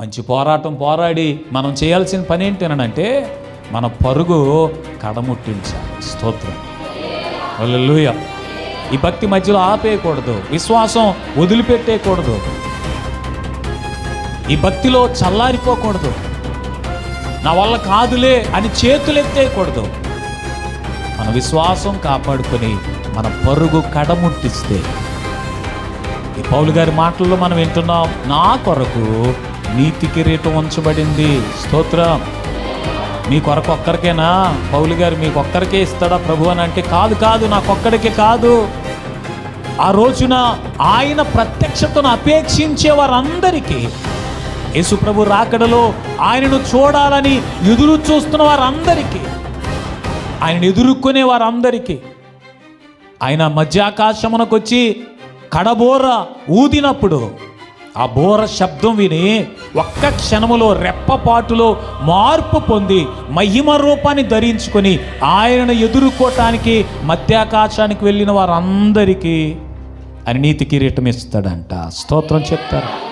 మంచి పోరాటం పోరాడి మనం చేయాల్సిన పని ఏంటనంటే మన పరుగు కడముట్టించాలి. స్తోత్రం. లూయ ఈ భక్తి మధ్యలో ఆపేయకూడదు. విశ్వాసం వదిలిపెట్టేయకూడదు. ఈ భక్తిలో చల్లారిపోకూడదు. నా వల్ల కాదులే అని చేతులెత్తేయకూడదు. మన విశ్వాసం కాపాడుకొని మన పరుగు కడముట్టిస్తే. ఈ పౌలు గారి మాటల్లో మనం వింటున్నాం నా కొరకు నీతి కిరీటం ఉంచబడింది. స్తోత్రం. మీ కొరకు ఒక్కరికేనా? పౌలు గారు మీకు ఒక్కరికే ఇస్తాడా ప్రభు అని అంటే కాదు కాదు నాకొక్కడికే కాదు. ఆ రోజున ఆయన ప్రత్యక్షతను అపేక్షించే వారందరికీ యేసుప్రభు రాకడలో ఆయనను చూడాలని ఎదురు చూస్తున్న వారందరికీ ఆయనను ఎదుర్కొనే వారందరికీ ఆయన మధ్యాకాశమునకొచ్చి కడబోర ఊదినప్పుడు ఆ బోర శబ్దం విని ఒక్క క్షణములో రెప్పపాటులో మార్పు పొంది మహిమ రూపాన్ని ధరించుకొని ఆయనను ఎదుర్కోవటానికి మధ్యాకాశానికి వెళ్ళిన వారందరికీ అని నీతి కిరీటం ఇస్తాడంట. స్తోత్రం చెప్తారు.